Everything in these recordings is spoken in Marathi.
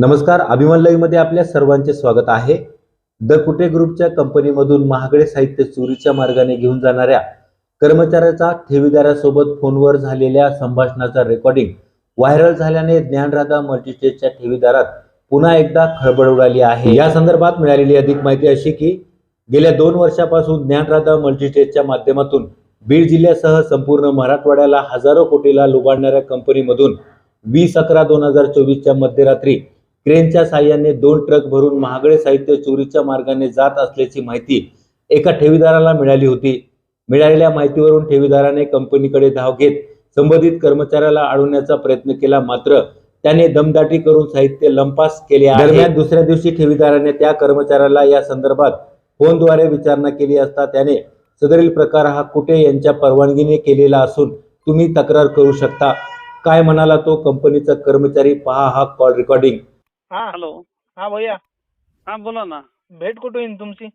नमस्कार अभिमान लाईव्हमध्ये आपल्या सर्वांचे स्वागत आहे. द कुटे ग्रुपच्या कंपनीमधून महागडे साहित्य चोरीच्या मार्गाने घेऊन जाणाऱ्या कर्मचाऱ्याचा ठेवीदारासोबत फोनवर झालेल्या संभाषणाचा रेकॉर्डिंग व्हायरल झाल्याने ज्ञानराधा मल्टीस्टेटच्या ठेवीदारात पुन्हा एकदा खळबळ उडाली आहे. या संदर्भात मिळालेली अधिक माहिती अशी की गेल्या दोन वर्षापासून ज्ञानराधा मल्टीस्टेटच्या माध्यमातून बीड जिल्ह्यासह संपूर्ण मराठवाड्याला हजारो कोटीला लुबाडणाऱ्या कंपनीमधून वीस अकरा दोन हजार चोवीसच्या मध्यरात्री क्रेनच्या साह्याने दोन ट्रक भरून महागडे साहित्य चोरीच्या मार्गाने जात असल्याची माहिती एका ठेवीदाराला मिळाली होती. मिळालेल्या माहितीवरून ठेवीदाराने कंपनीकडे धाव घेत संबंधित कर्मचाऱ्याला अडवण्याचा प्रयत्न केला. मात्र त्याने दमदाटी करून साहित्य लंपास केले आहे. दरम्यान दुसऱ्या दिवशी ठेवीदाराने त्या कर्मचाऱ्याला या संदर्भात फोनद्वारे विचारणा केली असता त्याने सदरील प्रकार हा कुठे यांच्या परवानगीने केलेला असून तुम्ही तक्रार करू शकता. काय म्हणाला तो? कंपनीचा कर्मचारी पहा हा कॉल रेकॉर्डिंग हा. हॅलो. हा भैया. हा बोला ना. भेट कुठे येईन तुमची?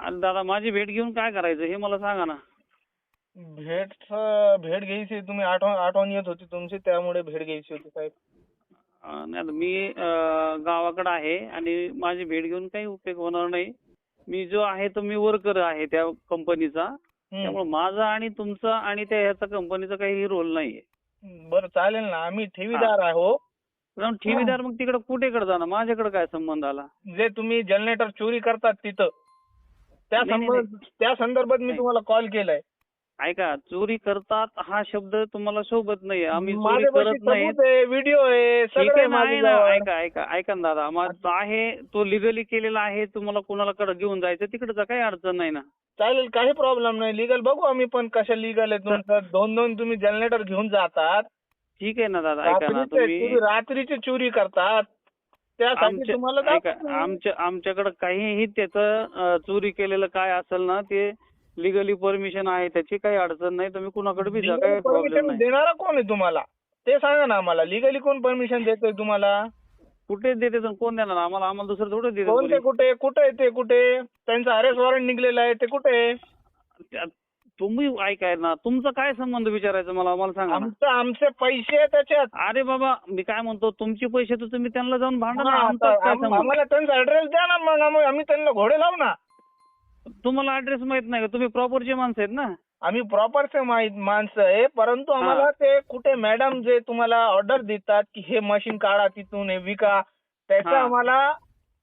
अरे दादा माझी भेट घेऊन काय करायचं हे मला सांगा ना. भेट भेट घ्यायची तुम्ही आठवण आठवण येत होती तुमची त्यामुळे भेट घ्यायची होती साहेब. अं, नाही आता मी अं, गावाकडे आहे आणि माझी भेट घेऊन काही उपयोग होणार नाही. मी जो आहे तो मी वर्कर आहे त्या कंपनीचा हम्म. त्यामुळे माझा आणि तुमचा आणि त्या ह्याचा कंपनीचा काही रोल नाहीये. बरं चालेल ना. आम्ही ठेवीदार आहो जाऊन ठेवीदार मग तिकडे कुठेकडे जाणार? माझ्याकडे काय संबंध आला? जे तुम्ही जनरेटर चोरी करतात तिथं त्या नाही, त्या संदर्भात मी नाही. तुम्हाला कॉल केलाय. ऐका चोरी करतात हा शब्द तुम्हाला सोबत नाही आम्ही चोरी माझ्यापाशी करत नाही सबूत आहे व्हिडिओ आहे ठीक सगळं आहे आहे ना आहे ना माझ्याजवळ. ऐका ऐका ऐका ना दादा. माझा आहे तो लिगली केलेला आहे तुम्हाला कोणाला कडे घेऊन जायचं? तिकडचं काही अडचण नाही ना. चालेल काही प्रॉब्लेम नाही. लिगल बघू आम्ही पण कशा लिगल आहे तुमचं. दोन दोन तुम्ही जनरेटर घेऊन जातात. ठीक आहे ना दादा ऐका ना रात्रीचे तुम्ही तुम्ही रात्रीची चोरी करतात. त्यासाठी आमच्या तुम्हाला ऐका दाखवतो. आमच्या आमच्याकडे काहीही त्याचं अं, चोरी केलेलं काय असेल ना ते लिगली परमिशन आहे त्याची काही अडचण नाही. तुम्ही कुणाकडे बी जा Legally काही प्रॉब्लेम नाही. देणारा कोण आहे तुम्हाला? ते सांगा ना आम्हाला. लिगली कोण परमिशन देतोय तुम्हाला? कुठे देते तर कोण देणार? आम्हाला आम्हाला दुसरं थोडं देते कोण ते कोणी. कुठे? कुठे आहे ते कुठे? त्यांचं अरेस्ट वॉरंट निघलेलं आहे ते कुठे? आहे? त्या- तुम्ही ऐकाय ना तुमचा काय संबंध विचारायचा मला? मला सांगा ना. आमचं आमचे पैसे आहे त्याच्यात. अरे बाबा मी काय म्हणतो तुमचे पैसे तर तुम्ही त्यांना जाऊन भांडा ना. आमचा आता काय आम- संबंध? आम्हाला त्यांचा ऍड्रेस द्या ना मग आम्ही आम्ही त्यांना घोडे लावू ना. तुम्हाला ऍड्रेस माहीत नाही का? तुम्ही प्रॉपरचे माणसं आहेत ना? आम्ही प्रॉपरचे माणसं आहे परंतु आम्हाला ते कुठे मॅडम जे तुम्हाला ऑर्डर देतात की हे मशीन काढा तिथून हे विका त्याचं हा. आम्हाला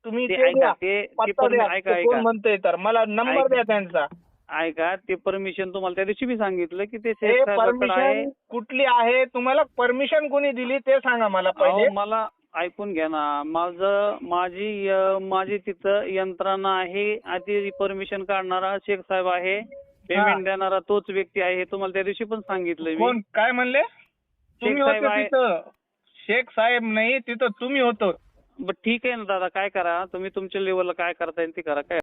तुम्ही ते ते ऐका द्या. ते ते पत्ता पण द्या. ऐका ते कोण ऐका. म्हणतंय तर? मला नंबर ऐका. द्या त्यांचा. ऐका ते परमिशन तुम्हाला त्या दिवशी मी सांगितलं की ते आहे. परमिशन कुठली आहे? तुम्हाला परमिशन कोणी दिली ते सांगा मला पहिले. अहो, मला ऐकून घ्या ना. माझं माझी अं, माझी तिथं यंत्रणा आहे. आधी परमिशन काढणारा शेख साहेब आहे. पेमेंट देणारा तोच व्यक्ती आहे हे तुम्हाला त्या दिवशी पण सांगितलंय कोण? मी काय म्हणले? तुम्ही साहेब होते आहे. तिथं. शेख साहेब नाही तिथं तुम्ही होतो. बरं ठीक आहे ना दादा. काय करा? तुम्ही तुमच्या लेवलला काय करता येईल ते करा. काय